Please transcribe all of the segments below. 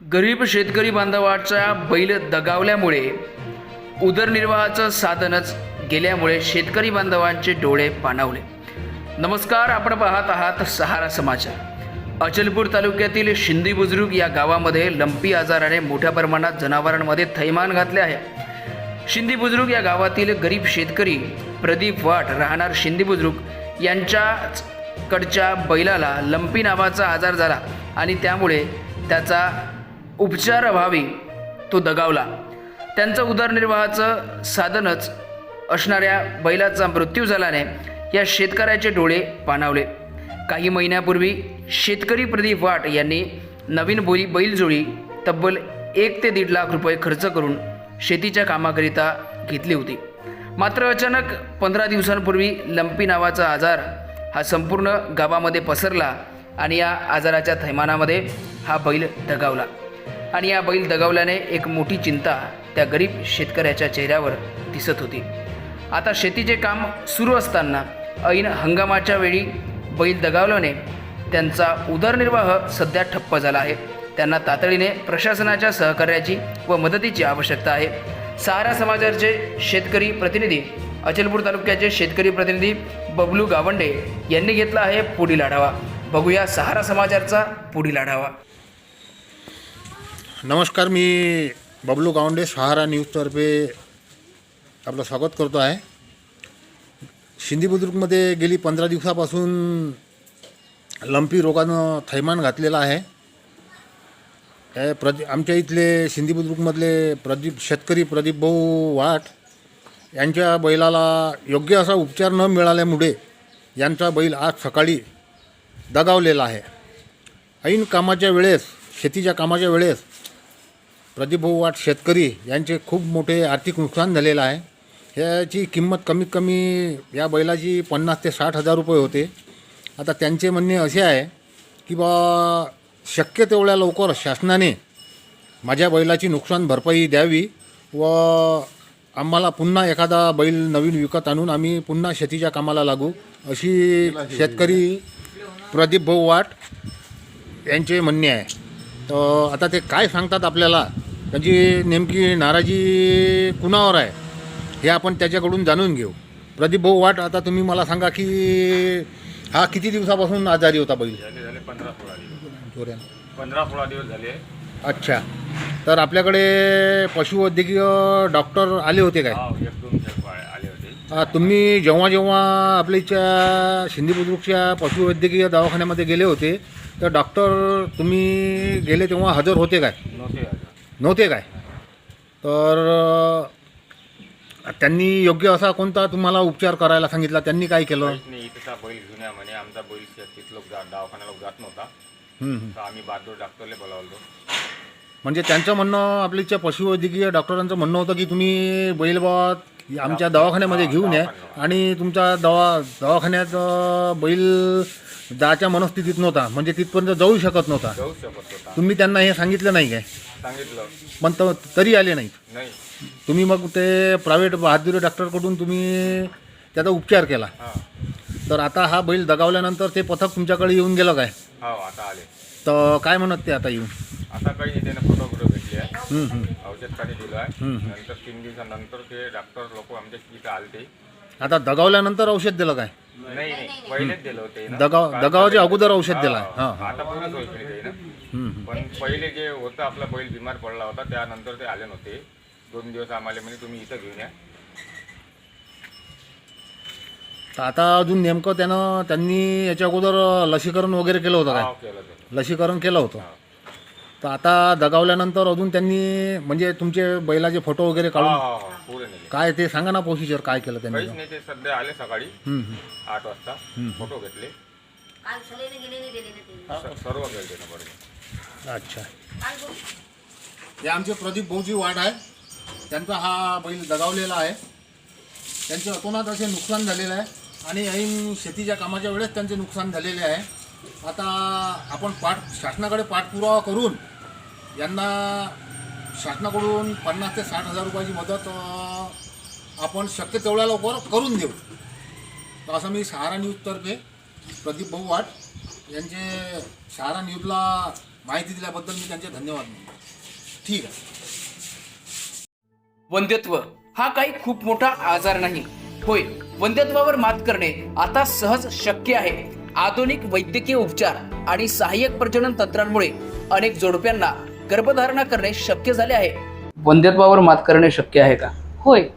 गरीब शेतकरी बांधवाच्या बैल दगावल्यामुळे उदरनिर्वाहाचं साधनच गेल्यामुळे शेतकरी बांधवांचे डोळे पाणावले. नमस्कार आपण पाहत आहात सहारा समाचार. अचलपूर तालुक्यातील शिंदी बुजुर्ग या गावामध्ये लंपी आजाराने मोठ्या प्रमाणात जनावरांमध्ये थैमान घातले आहे. शिंदी बुजुर्ग या गावातील गरीब शेतकरी प्रदीप वाट राहणार शिंदी बुजुर्ग यांच्याच कडच्या बैलाला लंपी नावाचा आजार झाला आणि त्यामुळे त्याचा उपचाराभावी तो दगावला. त्यांचं उदरनिर्वाहाचं साधनच असणाऱ्या बैलाचा मृत्यू झाल्याने या शेतकऱ्याचे डोळे पाणावले. काही महिन्यापूर्वी शेतकरी प्रदीप वाट यांनी नवीन बोली बैलजोळी तब्बल एक ते दीड लाख रुपये खर्च करून शेतीच्या कामाकरिता घेतली होती. मात्र अचानक पंधरा दिवसांपूर्वी लंपी नावाचा आजार हा संपूर्ण गावामध्ये पसरला आणि या आजाराच्या थैमानामध्ये हा बैल दगावला. आणि या बैल दगावल्याने एक मोठी चिंता त्या गरीब शेतकऱ्याच्या चेहऱ्यावर दिसत होती. आता शेतीचे काम सुरू असताना ऐन हंगामाच्या वेळी बैल दगावल्याने त्यांचा उदरनिर्वाह सध्या ठप्प झाला आहे. त्यांना तातडीने प्रशासनाच्या सहकार्याची व मदतीची आवश्यकता आहे. सहारा समाजाचे शेतकरी प्रतिनिधी अचलपूर तालुक्याचे शेतकरी प्रतिनिधी बबलू गावंडे यांनी घेतला आहे पुढील आढावा. बघूया सहारा समाजाचा पुढील आढावा. नमस्कार मी बबलू गावंडे सहारा न्यूजतर्फे आपलं स्वागत करतो आहे. शिंदी बुद्रुकमध्ये गेली पंधरा दिवसापासून लंपी रोगानं थैमान घातलेलं आहे. प्रद प्रदी आमच्या इथले सिंधी बुद्रुकमधले प्रदीप शेतकरी प्रदीप भाऊ वाट यांच्या बैलाला योग्य असा उपचार न मिळाल्यामुळे यांचा बैल आज सकाळी दगावलेला आहे. ऐन कामाच्या वेळेस शेतीच्या कामाच्या वेळेस प्रदीप भाऊ वाट शेतकरी यांचे खूप मोठे आर्थिक नुकसान झालेलं आहे. ह्याची किंमत कमीत कमी या बैलाची पन्नास ते साठ हजार रुपये होते. आता त्यांचे म्हणणे असे आहे की बा शक्य तेवढ्या लवकर शासनाने माझ्या बैलाची नुकसान भरपाई द्यावी व आम्हाला पुन्हा एखादा बैल नवीन विकत आणून आम्ही पुन्हा शेतीच्या कामाला लागू अशी शेतकरी प्रदीप भाऊ वाट यांचे म्हणणे आहे. तर आता ते काय सांगतात आपल्याला? त्यांची नेमकी नाराजी कुणावर आहे हे आपण त्याच्याकडून जाणून घेऊ. प्रदीप भाऊ वाट आता तुम्ही मला सांगा की हा किती दिवसापासून आजारी होता बैल? झाले झाले पंधरा सोळा दिवस. पंधरा सोळा दिवस झाले. अच्छा. तर आपल्याकडे पशुवैद्यकीय डॉक्टर आले होते काय? हा एक दोन खेळ आले होते. आ, तुम्ही जेव्हा जेव्हा आपल्या इथच्या शिंदे बुद्रुकच्या पशुवैद्यकीय दवाखान्यामध्ये गेले होते तर डॉक्टर तुम्ही गेले तेव्हा हजर होते काय? नव्हते. नव्हते काय? तर त्यांनी योग्य असा कोणता तुम्हाला उपचार करायला सांगितला? त्यांनी काय केलं? काहीच नाही. इथचा बैल घेऊन या म्हणे आमचा बैल जा दवाखान्याला जात नव्हता. हं, हं. तर आम्ही बहादूर डॉक्टरला बोलावलो म्हणजे त्यांचं म्हणणं इथच्या पशुवैद्यकीय डॉक्टरांचं म्हणणं होतं की तुम्ही बैल बा आमच्या दवाखान्यामध्ये घेऊन या आणि तुमच्या दवा दवाखान्यात अ, बैल जायच्या मनस्थितीत नव्हता. म्हणजे तिथपर्यंत जाऊ शकत नव्हता. जाऊ शकत होता तुम्ही त्यांना हे सांगितलं नाही काय? सांगितलं. पण त- तरी आले नाही. तुम्ही मग ते प्रायव्हेट बहादुरी डॉक्टरकडून तुम्ही त्याचा उपचार केला. हा. तर आता हा बैल दगावल्यानंतर ते पथक तुमच्याकडे येऊन गेलं काय? हा आता आले. तर काय म्हणत ते आता येऊन? आता काही नाही त्याने फोटो फोटो घेतले आहे. हं, हं. औषध पाणी दिलं आहे. नंतर तीन दिवसानंतर ते डॉक्टर लोक आमच्या इथं आलते. आता दगावल्यानंतर औषध दिलं काय? नाही नाही. पहिलेच दिलं होते. दगाव दगावाच्या अगोदर औषध दिलं आहे. हा, हां. हां आता पूर्ण सोय केली ते ना. पण पहिले जे होतं आपला बैल बिमार पडला होता त्यानंतर ते आले नव्हते. दोन दिवस आम्हाला म्हणजे तुम्ही इथं घेऊन या. तर आता अजून नेमकं त्यानं त्यांनी याच्या अगोदर लसीकरण वगैरे केलं होतं हा, काय केलं ते लसीकरण केलं होतं. तर आता दगावल्यानंतर अजून त्यांनी म्हणजे तुमचे बैलाचे फोटो वगैरे हा काढून हा हा नेले. काय ते सांगा ना प्रोसिजर काय केलं त्यांनी? काहीच नाही ते सध्या आले सकाळी. आठ वाजता. फोटो घेतले. काल सलेने ते. स- सर्व गेले ना बरोबर अच्छा. हे आमचे प्रदीप भाऊजी वाट आहे. त्यांचा हा बैल दगावलेला आहे. त्यांचे अतोनात असे नुकसान झालेलं आहे. आणि ऐन शेतीच्या कामाच्या वेळेस त्यांचे नुकसान झालेले आहे. आता आपण पाठ शासनाकडे पाठपुरावा करून यांना शासनाकडून पन्नास ते साठ हजार रुपयाची मदत आपण शक्य तेवढ्या लवकर करून देऊ. तर असं मी सहारा न्यूजतर्फे प्रदीप भाऊ वाट यांचे सहारा न्यूजला माहिती दिल्याबद्दल मी त्यांचे धन्यवाद ठीक आहे. वंध्यत्व हा काही खूप मोठा आजार नाही. होय वंध्यत्वावर मात करणे आता सहज शक्य आहे. आधुनिक वैद्यकीय उपचार आणि सहाय्यक प्रजनन तंत्रांमुळे अनेक जोडप्यांना गर्भधारणा करणे शक्य झाले आहे. वंध्यत्वावर मात करणे शक्य आहे का? होय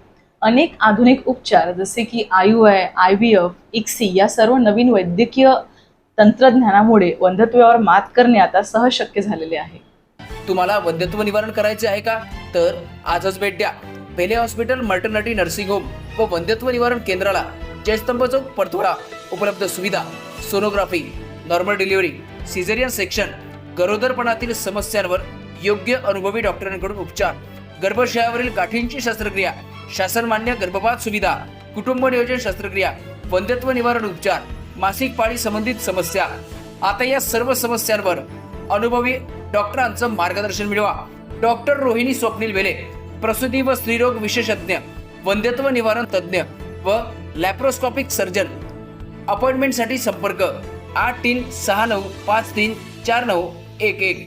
अनेक आधुनिक उपचार जसे की I I V F ICSI या सर्व नवीन वैद्यकीय तंत्रज्ञानामुळे वंध्यत्वावर मात करणे आता सहज शक्य झालेले आहे. तुम्हाला वंध्यत्व निवारण करायचे आहे का? तर आजच भेट द्या. Pele hospital maternity nursing home व वंध्यत्व निवारण केंद्राला जयस्तंभ चौक परथोडा. उपलब्ध सुविधा sonography normal delivery caesarean section गरोदरपणातील समस्यांवर योग्य अनुभवी डॉक्टरांकडून उपचार गर्भाशयावरील गाठींची शस्त्रक्रिया शासनमान्य गर्भपात सुविधा कुटुंब नियोजन शस्त्रक्रिया वंध्यत्व निवारण उपचार मासिक पाळी संबंधित समस्या. आता या सर्व समस्यांवर अनुभवी डॉक्टरांचं मार्गदर्शन मिळवा. डॉक्टर रोहिणी स्वप्नील वेले प्रसूती व स्त्रीरोग विशेषज्ञ वंध्यत्व निवारण तज्ज्ञ व लॅप्रोस्कॉपिक सर्जन. अपॉइंटमेंटसाठी संपर्क आठ तीन सहा नऊ पाच तीन चार नऊ एक एक.